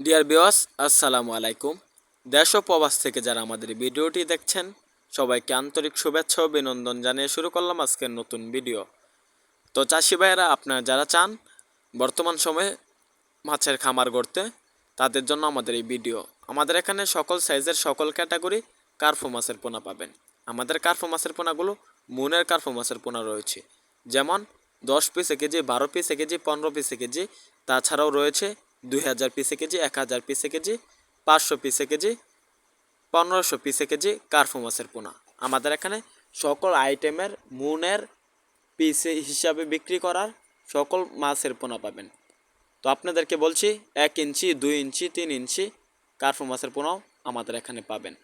Deer বিওয়াস আসসালামু আলাইকুম দেশ ও প্রবাস থেকে যারা আমাদের ভিডিওটি দেখছেন সবাইকে আন্তরিক শুভেচ্ছা ও বিনন্দন জানিয়ে শুরু করলাম আজকের নতুন ভিডিও তো চাষি ভাইয়েরা, আপনারা যারা চান, বর্তমান সময়ে মাছের খামার গড়তে, তাদের জন্য আমাদের এই ভিডিও আমাদের এখানে সকল সাইজের সকল ক্যাটাগরি কার্ফো মাছের পোনা পাবেন। আমাদের কার্ফো মাছের পোনাগুলো মুনের কার্ফো মাছের পোনা রয়েছে। যেমন দশ পিসে কেজি, বারো পিসে কেজি, পনেরো পিসে কেজি, তাছাড়াও রয়েছে দুই হাজার পিসে কেজি, এক হাজার পিসে কেজি, পাঁচশো পিসে কেজি, পনেরোশো পিসে কেজি কার্ফু মাছের পোনা। আমাদের এখানে সকল আইটেমের, মুনের পিসে হিসাবে বিক্রি করার সকল মাছের পোনা পাবেন। তো আপনাদেরকে বলছি, এক ইঞ্চি, দুই ইঞ্চি, তিন ইঞ্চি কার্ফু মাছের পোনাও আমাদের এখানে পাবেন।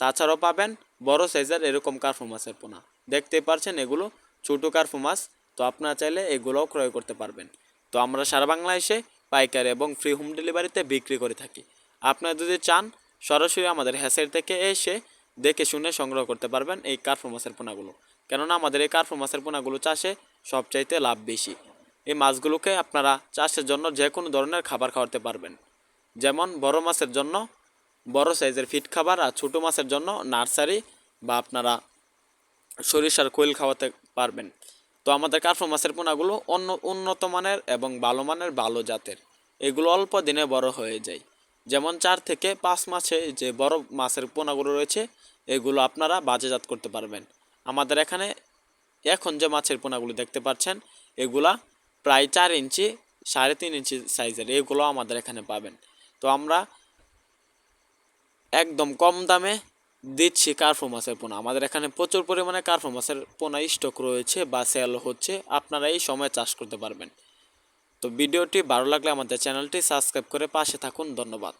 তাছাড়াও পাবেন বড় সাইজের এরকম কার্ফু মাছের পোনা। দেখতে পারছেন এগুলো ছোটো কার্ফু মাছ, তো আপনারা চাইলে এগুলোও ক্রয় করতে পারবেন। তো আমরা সারা বাংলাদেশে পাইকারি এবং ফ্রি হোম ডেলিভারিতে বিক্রি করে থাকি। আপনারা যদি চান, সরাসরি আমাদের হ্যাসের থেকে এসে দেখে শুনে সংগ্রহ করতে পারবেন এই কার্ফু মাছের পোনাগুলো। কেননা আমাদের এই কার্ফু মাছের পোনাগুলো চাষে সবচাইতে লাভ বেশি। এই মাছগুলোকে আপনারা চাষের জন্য যে কোনো ধরনের খাবার খাওয়াতে পারবেন। যেমন বড় মাছের জন্য বড় সাইজের ফিট খাবার আর ছোটো মাছের জন্য নার্সারি বা আপনারা সরিষার কোয়েল খাওয়াতে পারবেন। তো আমাদের কার্ফো মাছের পোনাগুলো অন্য উন্নত মানের এবং ভালো মানের ভালো জাতের। এগুলো অল্প দিনে বড় হয়ে যায়। যেমন চার থেকে পাঁচ মাসে যে বড় মাছের পোনাগুলো রয়েছে, এগুলো আপনারা বাজারজাত করতে পারবেন। আমাদের এখানে এখন যে মাছের পোনাগুলো দেখতে পাচ্ছেন, এগুলা প্রায় চার ইঞ্চি, সাড়ে তিন ইঞ্চি সাইজের, এগুলো আমাদের এখানে পাবেন। তো আমরা একদম কম দামে দিচ্ছি কার্ফো মাছের পোনা। আমাদের এখানে প্রচুর পরিমাণে কার্ফো মাছের পোনা স্টক রয়েছে বা সেল হচ্ছে। আপনারা এই সময় চাষ করতে পারবেন। তো ভিডিওটি ভালো লাগলে আমাদের চ্যানেলটি সাবস্ক্রাইব করে পাশে থাকুন। ধন্যবাদ।